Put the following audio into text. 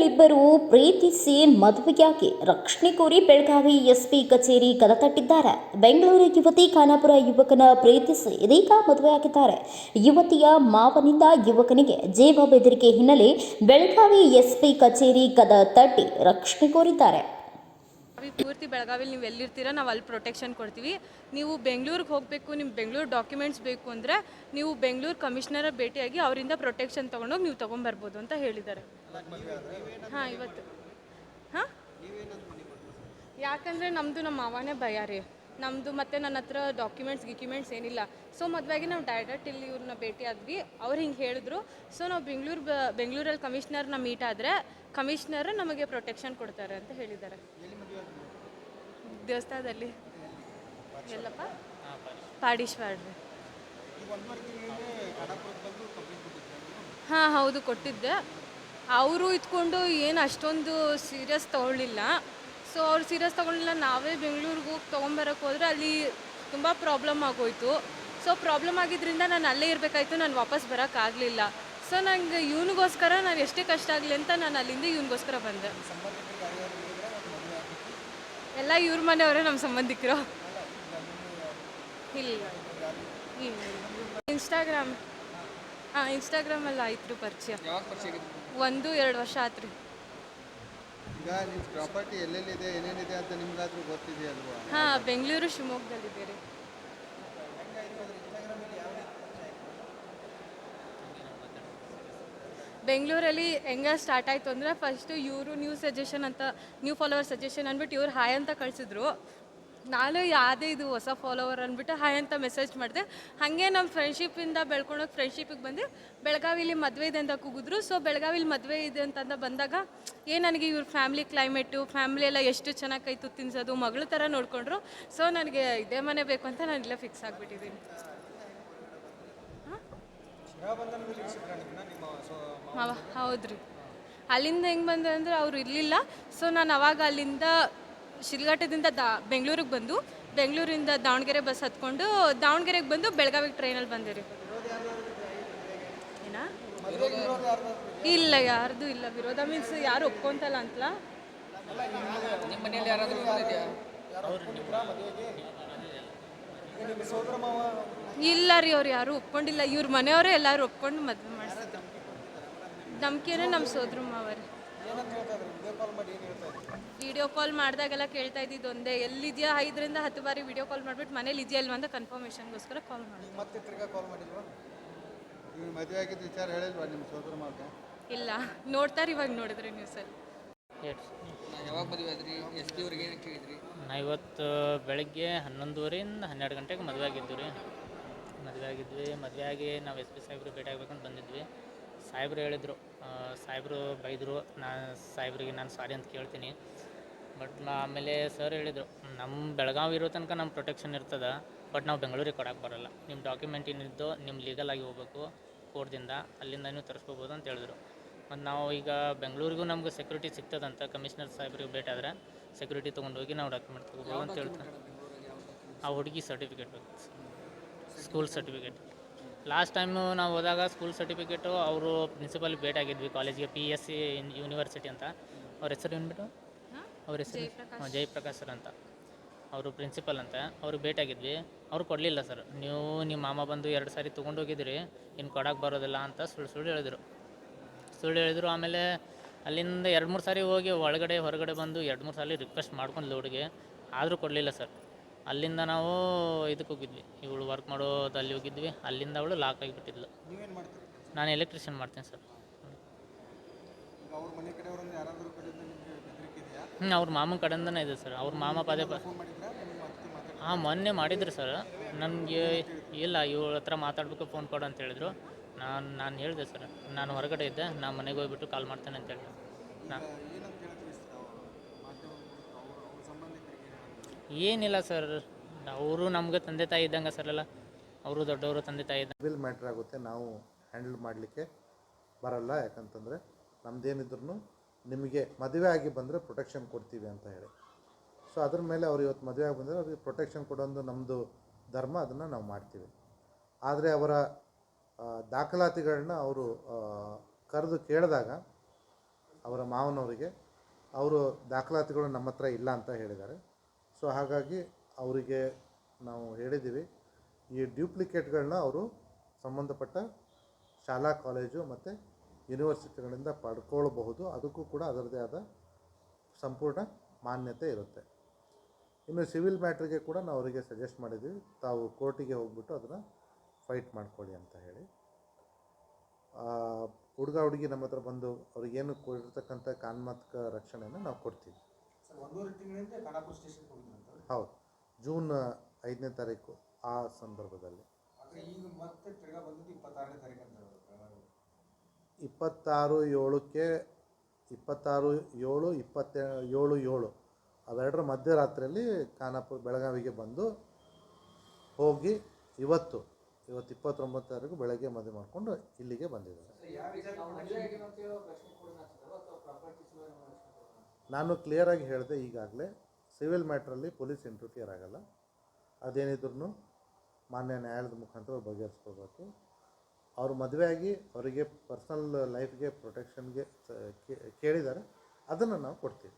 ಬೆಂಗಳೂರಿನಲ್ಲಿಬ್ಬರು ಪ್ರೀತಿಸಿ ಮದುವೆಯಾಗಿ ರಕ್ಷಣೆ ಕೋರಿ ಬೆಳಗಾವಿ ಎಸ್ಪಿ ಕಚೇರಿ ಕದತಟ್ಟಿದ್ದಾರೆ ಬೆಂಗಳೂರು ಯುವತಿ ಖಾನಾಪುರ ಯುವಕನ ಪ್ರೀತಿಸಿ ಇದೀಗ ಮದುವೆಯಾಗಿದ್ದಾರೆ. ಯುವತಿಯ ಮಾವನಿಂದ ಯುವಕನಿಗೆ ಜೀವ ಬೆದರಿಕೆ ಹಿನ್ನೆಲೆ ಬೆಳಗಾವಿ ಎಸ್ಪಿ ಕಚೇರಿ ಕದ ತಟ್ಟಿ ರಕ್ಷಣೆ ಕೋರಿದ್ದಾರೆ ಬೆಳಗಾವಿ ಪೂರ್ತಿ ಬೆಳಗಾವಿಲಿ ನೀವು ಎಲ್ಲಿರ್ತೀರ ನಾವು ಅಲ್ಲಿ ಪ್ರೊಟೆಕ್ಷನ್ ಕೊಡ್ತೀವಿ. ನೀವು ಬೆಂಗಳೂರಿಗೆ ಹೋಗಬೇಕು ನಿಮ್ಮ ಬೆಂಗಳೂರು ಡಾಕ್ಯುಮೆಂಟ್ಸ್ ಬೇಕು ಅಂದರೆ ನೀವು ಬೆಂಗಳೂರು ಕಮಿಷನರ ಭೇಟಿಯಾಗಿ ಅವರಿಂದ ಪ್ರೊಟೆಕ್ಷನ್ ತೊಗೊಂಡೋಗಿ ನೀವು ತೊಗೊಂಬರ್ಬೋದು ಅಂತ ಹೇಳಿದ್ದಾರೆ. ಹಾಂ, ಇವತ್ತು. ಹಾಂ? ಯಾಕಂದರೆ ನಮ್ಮದು ನಮ್ಮ ಮಾವನೇ ಭಯ ರೀ ನಮ್ಮದು ಮತ್ತು ನನ್ನ ಹತ್ರ ಡಾಕ್ಯುಮೆಂಟ್ಸ್ ಗಿಕ್ಯುಮೆಂಟ್ಸ್ ಏನಿಲ್ಲ. ಸೊ ಮದುವೆಗೆ ನಾವು ಡೈರೆಕ್ಟ್ ಇಲ್ಲಿ ಇವ್ರನ್ನ ಭೇಟಿ ಆದ್ವಿ. ಅವ್ರು ಹಿಂಗೆ ಹೇಳಿದ್ರು. ಸೊ ನಾವು ಬೆಂಗಳೂರು ಬೆಂಗಳೂರಲ್ಲಿ ಕಮಿಷ್ನರ್ನ ಮೀಟ್ ಆದರೆ ಕಮಿಷ್ನರ್ ನಮಗೆ ಪ್ರೊಟೆಕ್ಷನ್ ಕೊಡ್ತಾರೆ ಅಂತ ಹೇಳಿದ್ದಾರೆ. ದೇವಸ್ಥಾನದಲ್ಲಿ. ಎಲ್ಲಪ್ಪ? ಪಾಡೀಶ್ವಾಡ್ರಿ ಹಾಂ, ಹೌದು, ಕೊಟ್ಟಿದ್ದೆ. ಅವರು ಇದ್ಕೊಂಡು ಏನು ಅಷ್ಟೊಂದು ಸೀರಿಯಸ್ ತೊಗೊಳ್ಳಿಲ್ಲ. ಸೊ ಅವ್ರು ಸೀರಿಯಸ್ ತೊಗೊಳ್ಳಿಲ್ಲ ನಾವೇ ಬೆಂಗಳೂರಿಗೆ ಹೋಗಿ ತೊಗೊಂಬರಕ್ಕೆ ಹೋದ್ರೆ ಅಲ್ಲಿ ತುಂಬ ಪ್ರಾಬ್ಲಮ್ ಆಗೋಯ್ತು. ಸೊ ಪ್ರಾಬ್ಲಮ್ ಆಗಿದ್ದರಿಂದ ನಾನು ಅಲ್ಲೇ ಇರಬೇಕಾಯ್ತು. ನಾನು ವಾಪಸ್ ಬರೋಕ್ಕಾಗಲಿಲ್ಲ ಸೊ ನಂಗೆ ಇವನಿಗೋಸ್ಕರ ನಾನು ಎಷ್ಟೇ ಕಷ್ಟ ಆಗಲಿ ಅಂತ ನಾನು ಅಲ್ಲಿಂದ ಇವನಿಗೋಸ್ಕರ ಬಂದೆ. ಎಲ್ಲ ಇವ್ರ ಮನೆಯವರೇ ನಮ್ಮ ಸಂಬಂಧಿಕರು. ಇಲ್ಲ. ಇನ್ಸ್ಟಾಗ್ರಾಮ್. ಹಾಂ ಇನ್ಸ್ಟಾಗ್ರಾಮಲ್ಲಿ ಆಯ್ತು ರೀ ಪರಿಚಯ ಒಂದು ಎರಡು ವರ್ಷ ಆಯ್ತು ರೀ ಹಾಂ, ಬೆಂಗಳೂರು ಶಿವಮೊಗ್ಗದಲ್ಲಿದೆ ಬೆಂಗಳೂರಲ್ಲಿ ಹೆಂಗೆ ಸ್ಟಾರ್ಟ್ ಆಯಿತು ಅಂದರೆ ಫಸ್ಟು ಇವರು ನ್ಯೂ ಸಜೆಷನ್ ಅಂತ ನ್ಯೂ ಫಾಲೋವರ್ ಸಜೆಷನ್ ಅಂದ್ಬಿಟ್ಟು ಇವ್ರು ಹಾಯ್ ಅಂತ ಕಳಿಸಿದ್ರು. ನಾನು ಯಾವುದೇ ಇದು ಹೊಸ ಫಾಲೋವರ್ ಅಂದ್ಬಿಟ್ಟು ಹಾಯ್ ಅಂತ ಮೆಸೇಜ್ ಮಾಡಿದೆ. ಹಾಗೆ ನಮ್ಮ ಫ್ರೆಂಡ್ಶಿಪ್ಪಿಂದ ಬೆಳ್ಕೊಂಡೋಗಿ ಫ್ರೆಂಡ್ಶಿಪ್ಪಿಗೆ ಬಂದು ಬೆಳಗಾವಿಲಿ ಮದುವೆ ಇದೆ ಅಂತ ಕೂಗಿದ್ರು. ಸೊ ಬೆಳಗಾವಿಲಿ ಮದುವೆ ಇದೆ ಅಂತಂದ ಬಂದಾಗ ಏನು ನನಗೆ ಇವ್ರ ಫ್ಯಾಮಿಲಿ ಕ್ಲೈಮೇಟು ಫ್ಯಾಮಿಲಿ ಎಲ್ಲ ಎಷ್ಟು ಚೆನ್ನಾಗಿ ಕೈ ತಿನ್ಸೋದು, ಮಗಳ ಥರ ನೋಡಿಕೊಂಡ್ರು. ಸೊ ನನಗೆ ಇದೇ ಮನೆ ಬೇಕು ಅಂತ ನಾನು ಇಲ್ಲೇ ಫಿಕ್ಸ್ ಆಗಿಬಿಟ್ಟಿದ್ದೀನಿ ಹೌದ್ರಿ. ಅಲ್ಲಿಂದ ಹೆಂಗೆ ಬಂದೆ ಅಂದರೆ ಅವ್ರು ಇರಲಿಲ್ಲ. ಸೊ ನಾನು ಅವಾಗ ಅಲ್ಲಿಂದ ಶಿಲ್ಘಟ್ಟದಿಂದ ದಾ ಬೆಂಗಳೂರಿಗೆ ಬಂದು ಬೆಂಗಳೂರಿಂದ ದಾವಣಗೆರೆ ಬಸ್ ಹತ್ಕೊಂಡು ದಾವಣಗೆರೆಗೆ ಬಂದು ಬೆಳಗಾವಿಗೆ ಟ್ರೈನಲ್ಲಿ ಬಂದೆ ರೀ. ಏನಾ? ಇಲ್ಲ ಯಾರ್ದು ಇಲ್ಲ. ವಿರೋಧ ಮೀನ್ಸ್ ಯಾರು ಒಪ್ಕೊಂತಲ್ಲ ಅಂತಲ್ಲ? ನಿಮ್ಮ ಮನೆಯಲ್ಲಿ ಯಾರಾದರೂ ಇಲ್ಲ ರೀ ಅವ್ರು ಯಾರು ಒಪ್ಕೊಂಡಿಲ್ಲ. ಇವ್ರ ಮನೆಯವರೇ ಎಲ್ಲರೂ ಒಪ್ಕೊಂಡು ಮದುವೆ ಮಾಡಿಸಿದ್ರು. ನಂಬಿಕೆನೇ ನಮ್ಮ ಸೋದ್ರ ಮಾವರಿ ವಿಡಿಯೋ ಕಾಲ್ ಮಾಡಿದಾಗೆಲ್ಲ ಕೇಳ್ತಾ ಇದ್ದಿದ್ದು ಒಂದೇ ಎಲ್ಲಿದೆಯಾ ಐದರಿಂದ ಹತ್ತು ಬಾರಿ ವಿಡಿಯೋ ಕಾಲ್ ಮಾಡಿಬಿಟ್ಟು ಮನೇಲಿ ಇದೆಯಾ ಇಲ್ವಾ ಅಂತ ಕನ್ಫರ್ಮೇಷನ್ಗೋಸ್ಕರ ಕಾಲ್ ಮಾಡಿದ್ವಿ ಮತ್ತೆ ತಿರ್ಗಾ ಕಾಲ್ ಮಾಡಿಲ್ವಾ? ನೀವು ಮದುವೆ ಆಗಿದ್ದ ವಿಚಾರ ಹೇಳಿಲ್ವಾ ನಿಮ್ಮ ಸೋದರ ಮಾತು ಇಲ್ಲ ನೋಡ್ತಾರೆ ಇವಾಗ ನೋಡಿದ್ರೆ ನ್ಯೂಸಲ್ಲಿ ಯಾವಾಗ ಮದುವೆ ಆದ್ರಿ? ಎಸ್ ಪಿ ಅವ್ರಿಗೆ ಏನು ಕೇಳಿದ್ರಿ ನಾ ಇವತ್ತು ಬೆಳಗ್ಗೆ ಹನ್ನೊಂದುವರಿಂದ ಹನ್ನೆರಡು ಗಂಟೆಗೆ ಮದುವೆ ಆಗಿದ್ದು ರೀ. ಮದುವೆ ಆಗಿದ್ವಿ ಮದುವೆ ಆಗಿ ನಾವು ಎಸ್ ಪಿ ಸಾಹೇಬ್ರು ಭೇಟಿ ಆಗ್ಬೇಕಂತ ಬಂದಿದ್ವಿ. ಸಾಹೇಬ್ರು ಹೇಳಿದರು ಸಾಹೇಬ್ರು ಬೈದರು ನಾ ಸಾಹೇಬ್ರಿಗೆ ನಾನು ಸಾರಿ ಅಂತ ಕೇಳ್ತೀನಿ. ಬಟ್ ನಾ ಆಮೇಲೆ ಸರ್ ಹೇಳಿದರು ನಮ್ಮ ಬೆಳಗಾವಿ ಇರೋ ತನಕ ನಮ್ಮ ಪ್ರೊಟೆಕ್ಷನ್ ಇರ್ತದೆ ಬಟ್ ನಾವು ಬೆಂಗಳೂರಿಗೆ ಕೊಡೋಕೆ ಬರಲ್ಲ. ನಿಮ್ಮ ಡಾಕ್ಯುಮೆಂಟ್ ಏನಿದ್ದು ನಿಮ್ಮ ಲೀಗಲ್ ಆಗಿ ಹೋಗ್ಬೇಕು ಕೋರ್ಟ್ದಿಂದ ಅಲ್ಲಿಂದ ನೀವು ತರಿಸ್ಕೋಬೋದು ಅಂತ ಹೇಳಿದ್ರು. ಮತ್ತು ನಾವು ಈಗ ಬೆಂಗಳೂರಿಗೂ ನಮ್ಗೆ ಸೆಕ್ಯೂರಿಟಿ ಸಿಗ್ತದಂತ ಕಮಿಷನರ್ ಸಾಹೇಬ್ರಿಗೆ ಭೇಟಿ ಆದ್ರೆ ಸೆಕ್ಯೂರಿಟಿ ತೊಗೊಂಡೋಗಿ ನಾವು ಡಾಕ್ಯುಮೆಂಟ್ ತೊಗೋಬೋದು ಅಂತ ಹೇಳ್ತಾರೆ. ಆ ಹುಡುಗಿ ಸರ್ಟಿಫಿಕೇಟ್ ಬೇಕು. ಸ್ಕೂಲ್ ಸರ್ಟಿಫಿಕೇಟ್ ಲಾಸ್ಟ್ ಟೈಮು ನಾವು ಹೋದಾಗ ಸ್ಕೂಲ್ ಸರ್ಟಿಫಿಕೇಟು ಅವರು ಪ್ರಿನ್ಸಿಪಲ್ ಭೇಟಾಗಿದ್ವಿ ಆಗಿದ್ವಿ ಕಾಲೇಜಿಗೆ ಪಿ ಎಸ್ ಸಿ ಯೂನಿವರ್ಸಿಟಿ ಅಂತ. ಅವ್ರ ಹೆಸರು ಏನ್ಬಿಟ್ಟು ಅವ್ರ ಹೆಸರು? ಹಾಂ ಜಯಪ್ರಕಾಶ್ ಸರ್ ಅಂತ. ಅವರು ಪ್ರಿನ್ಸಿಪಲ್ ಅಂತ. ಅವರು ಭೇಟಿಯಾಗಿದ್ವಿ. ಅವ್ರು ಕೊಡಲಿಲ್ಲ ಸರ್. ನೀವು ನಿಮ್ಮ ಮಾಮ ಬಂದು ಎರಡು ಸಾರಿ ತೊಗೊಂಡೋಗಿದ್ರಿ ಇನ್ನು ಕೊಡಕ್ಕೆ ಬರೋದಿಲ್ಲ ಅಂತ ಸುಳ್ಳು ಸುಳ್ಳು ಹೇಳಿದ್ರು. ಸುಳ್ಳು ಹೇಳಿದ್ರು. ಆಮೇಲೆ ಅಲ್ಲಿಂದ ಎರಡು ಮೂರು ಸಾರಿ ಹೋಗಿ ಒಳಗಡೆ ಹೊರಗಡೆ ಬಂದು ಎರಡು ಮೂರು ಸಾರಿ ರಿಕ್ವೆಸ್ಟ್ ಮಾಡ್ಕೊಂಡು ಹುಡುಗಿ. ಆದರೂ ಕೊಡಲಿಲ್ಲ ಸರ್. ಅಲ್ಲಿಂದ ನಾವು ಇದಕ್ಕೆ ಹೋಗಿದ್ವಿ. ಇವಳು ವರ್ಕ್ ಮಾಡೋದು ಅಲ್ಲಿ ಹೋಗಿದ್ವಿ. ಅಲ್ಲಿಂದ ಅವಳು ಲಾಕ್ ಆಗಿಬಿಟ್ಟಿದ್ಲು. ನೀವೇನು ಮಾಡ್ತೀರಿ? ನಾನು ಎಲೆಕ್ಟ್ರಿಷಿಯನ್ ಮಾಡ್ತೀನಿ ಸರ್. ಈಗ ಅವ್ರ ಮನೆ ಕಡೆಯವರನ್ನು ಯಾರಾದರೂ ಕಡೆಯಿಂದ ಹ್ಞೂ ಅವ್ರ ಮಾಮನ ಕಡೆಯಿಂದನೇ ಇದೆ ಸರ್. ಅವ್ರ ಮಾಮ ಪದೇ ಪ ಹಾಂ, ಮೊನ್ನೆ ಮಾಡಿದ್ರು ಸರ್. ನನಗೆ ಇಲ್ಲ, ಇವ್ರ ಹತ್ರ ಮಾತಾಡಬೇಕು ಫೋನ್ ಕೊಡು ಅಂತ ಹೇಳಿದ್ರು. ನಾನು ನಾನು ಹೇಳಿದೆ ಸರ್. ನಾನು ಹೊರಗಡೆ ಇದ್ದೆ, ನಾನು ಮನೆಗೆ ಹೋಗ್ಬಿಟ್ಟು ಕಾಲ್ ಮಾಡ್ತೇನೆ ಅಂತ ಹೇಳಿದೆ ನಾ ಏನಿಲ್ಲ ಸರ್. ಅವರು ನಮ್ಗೆ ತಂದೆ ತಾಯಿ ಇದ್ದಂಗೆ ಸರ್ ಎಲ್ಲ. ಅವರು ದೊಡ್ಡವರು, ತಂದೆ ತಾಯಿ ಇದ್ದಂಗೆ ಬಿಲ್ ಮ್ಯಾಟ್ರ್ ಆಗುತ್ತೆ, ನಾವು ಹ್ಯಾಂಡಲ್ ಮಾಡಲಿಕ್ಕೆ ಬರಲ್ಲ. ಯಾಕಂತಂದರೆ ನಮ್ಮದೇನಿದ್ರು ನಿಮಗೆ ಮದುವೆ ಆಗಿ ಬಂದರೆ ಪ್ರೊಟೆಕ್ಷನ್ ಕೊಡ್ತೀವಿ ಅಂತ ಹೇಳಿ. ಸೊ ಅದ್ರ ಮೇಲೆ ಅವ್ರು ಇವತ್ತು ಮದುವೆ ಆಗಿ ಬಂದರೆ ಅವ್ರಿಗೆ ಪ್ರೊಟೆಕ್ಷನ್ ಕೊಡೋದು ನಮ್ಮದು ಧರ್ಮ, ಅದನ್ನು ನಾವು ಮಾಡ್ತೀವಿ. ಆದರೆ ಅವರ ದಾಖಲಾತಿಗಳನ್ನ ಅವರು ಕರೆದು ಕೇಳಿದಾಗ ಅವರ ಮಾವನವರಿಗೆ, ಅವರು ದಾಖಲಾತಿಗಳು ನಮ್ಮ ಹತ್ರ ಇಲ್ಲ ಅಂತ ಹೇಳಿದ್ದಾರೆ. ಸೊ ಹಾಗಾಗಿ ಅವರಿಗೆ ನಾವು ಹೇಳಿದ್ದೀವಿ, ಈ ಡ್ಯೂಪ್ಲಿಕೇಟ್ಗಳನ್ನ ಅವರು ಸಂಬಂಧಪಟ್ಟ ಶಾಲಾ ಕಾಲೇಜು ಮತ್ತು ಯೂನಿವರ್ಸಿಟಿಗಳಿಂದ ಪಡ್ಕೊಳ್ಬಹುದು. ಅದಕ್ಕೂ ಕೂಡ ಅದರದೇ ಆದ ಸಂಪೂರ್ಣ ಮಾನ್ಯತೆ ಇರುತ್ತೆ. ಇನ್ನು ಸಿವಿಲ್ ಮ್ಯಾಟ್ರಿಗೆ ಕೂಡ ನಾವು ಅವರಿಗೆ ಸಜೆಸ್ಟ್ ಮಾಡಿದ್ದೀವಿ. ತಾವು ಕೋರ್ಟಿಗೆ ಹೋಗ್ಬಿಟ್ಟು ಅದನ್ನು ಫೈಟ್ ಮಾಡ್ಕೊಳ್ಳಿ ಅಂತ ಹೇಳಿ. ಹುಡುಗ ಹುಡುಗಿ ನಮ್ಮ ಹತ್ರ ಬಂದು ಅವ್ರಿಗೇನು ಕೊಟ್ಟಿರ್ತಕ್ಕಂಥ ಕಾನ್ಮಾತ್ಕ ರಕ್ಷಣೆಯನ್ನು ನಾವು ಕೊಡ್ತೀವಿ. ಹೌದು. ಜೂನ್ ಐದನೇ ತಾರೀಕು ಆ ಸಂದರ್ಭದಲ್ಲಿ ಆದರೆ ಈಗ ಮತ್ತೆ ತಿರ್ಗಾ ಬಂದಿದ್ದು ಇಪ್ಪತ್ತಾರನೇ ತಾರೀಕು ಅಂತ ಹೇಳಿದ್ರು ಬೆಳಗಾವಿ. ಇಪ್ಪತ್ತಾರು ಏಳಕ್ಕೆ ಇಪ್ಪತ್ತಾರು ಏಳು ಇಪ್ಪತ್ತ ಏಳು ಏಳು. ಅವೆರಡರ ಮಧ್ಯರಾತ್ರಿಯಲ್ಲಿ ಖಾನಾಪುರ ಬೆಳಗಾವಿಗೆ ಬಂದು ಹೋಗಿ ಇವತ್ತು ಇವತ್ತು ಇಪ್ಪತ್ತೊಂಬತ್ತು ತಾರೀಕು ಬೆಳಗ್ಗೆ ಮದುವೆ ಮಾಡಿಕೊಂಡು ಇಲ್ಲಿಗೆ ಬಂದಿದ್ದಾರೆ. ನಾನು ಕ್ಲಿಯರಾಗಿ ಹೇಳಿದೆ ಈಗಾಗಲೇ ಸಿವಿಲ್ ಮ್ಯಾಟ್ರಲ್ಲಿ ಪೊಲೀಸ್ ಇಂಟರ್ಫಿಯರ್ ಆಗಲ್ಲ. ಅದೇನಿದ್ರು ಮಾನ್ಯ ನ್ಯಾಯಾಲಯದ ಮುಖಾಂತರ ಬಗೆಹರಿಸ್ಕೋಬೇಕು ಅವ್ರು ಮದುವೆಯಾಗಿ ಅವರಿಗೆ ಪರ್ಸ್ನಲ್ ಲೈಫ್ಗೆ ಪ್ರೊಟೆಕ್ಷನ್ಗೆ ಕೇಳಿದ್ದಾರೆ. ಅದನ್ನು ನಾವು ಕೊಡ್ತೀವಿ.